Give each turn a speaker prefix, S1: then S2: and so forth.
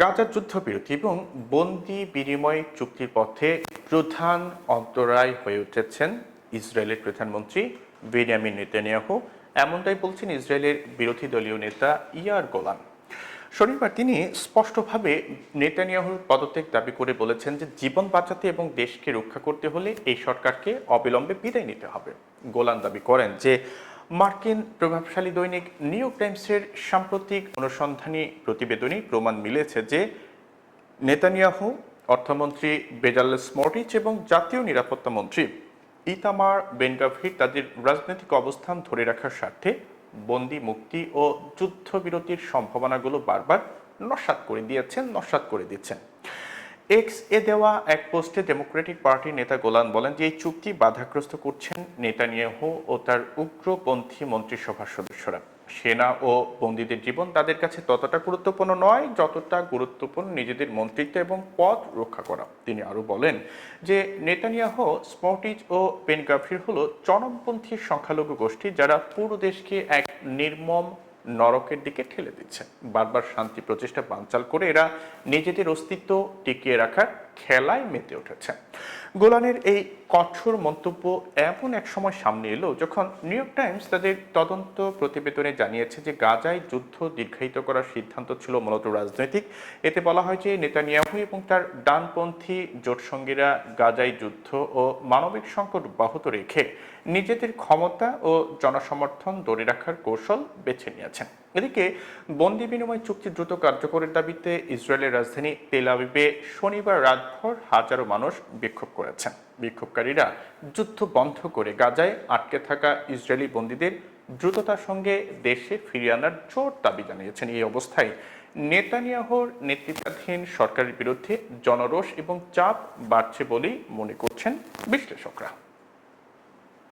S1: গাজার যুদ্ধবিরতি এবং বন্দি বিনিময় চুক্তির পথে প্রধান অন্তরায় হয়ে উঠেছেন ইসরায়েলের প্রধানমন্ত্রী বেনিয়ামিন নেতানিয়াহু এমনটাই বলছেন ইসরায়েলের বিরোধী দলীয় নেতা ইয়ার গোলাম শনিবার তিনি স্পষ্টভাবে নেতানিয়াহুর পদত্যাগ দাবি করে বলেছেন যে জীবন বাঁচাতে এবং দেশকে রক্ষা করতে হলে এই সরকারকে অবিলম্বে বিদায় নিতে হবে গোলান দাবি করেন যে মার্কিন প্রভাবশালী দৈনিক নিউ ইয়র্ক টাইমসের সাম্প্রতিক অনুসন্ধানী প্রতিবেদনে প্রমাণ মিলেছে যে নেতানিয়াহু অর্থমন্ত্রী বেজাল স্মর্টিচ এবং জাতীয় নিরাপত্তা মন্ত্রী ইতামার বেনগাভির তাদের রাজনৈতিক অবস্থান ধরে রাখার স্বার্থে বন্দি মুক্তি ও যুদ্ধবিরতির সম্ভাবনাগুলো বারবার নস্বাত করে দিয়েছেন নস্বাত করে দিচ্ছেন এক্স এ দেওয়া এক পোস্টে ডেমোক্রেটিক পার্টির নেতা গোলান বলেন যে এই চুক্তি বাধাগ্রস্ত করছেন নেতানিয়াহু ও তার উগ্রপন্থী মন্ত্রিসভার সদস্যরা সেনা ও বন্দীদের জীবন তাদের কাছে ততটা গুরুত্বপূর্ণ নয় যতটা গুরুত্বপূর্ণ নিজেদের মন্ত্রিত্ব এবং পদ রক্ষা করা তিনি আরও বলেন যে নেতানিয়াহ স্মটিজ ও পেনগাফির হল চরমপন্থী সংখ্যালঘু গোষ্ঠী যারা পুরো দেশকে এক নির্মম নরকের দিকে ঠেলে দিচ্ছে বারবার শান্তি প্রচেষ্টা বানচাল করে এরা নিজেদের অস্তিত্ব টিকিয়ে রাখার খেলায় মেতে উঠেছে গোলানের এই কঠোর মন্তব্য এমন এক সময় সামনে এলো যখন নিউ ইয়র্ক টাইমস তাদের তদন্ত প্রতিবেদনে জানিয়েছে যে গাজায় যুদ্ধ দীর্ঘায়িত করার সিদ্ধান্ত ছিল মূলত রাজনৈতিক এতে বলা হয় যে নেতানিয়াহু এবং তার ডানপন্থী জোটসঙ্গীরা গাজায় যুদ্ধ ও মানবিক সংকট অব্যাহত রেখে নিজেদের ক্ষমতা ও জনসমর্থন ধরে রাখার কৌশল বেছে নিয়েছেন এদিকে বন্দি বিনিময় চুক্তি দ্রুত কার্যকরের দাবিতে ইসরায়েলের রাজধানী তেলাবিবে শনিবার রাতভর হাজারো মানুষ বিক্ষোভ করেছেন বিক্ষোভকারীরা যুদ্ধ বন্ধ করে গাজায় আটকে থাকা ইসরায়েলি বন্দীদের দ্রুততার সঙ্গে দেশে ফিরিয়ে আনার জোর দাবি জানিয়েছেন এই অবস্থায় নেতানিয়াহর নেতৃত্বাধীন সরকারের বিরুদ্ধে জনরোষ এবং চাপ বাড়ছে বলেই মনে করছেন বিশ্লেষকরা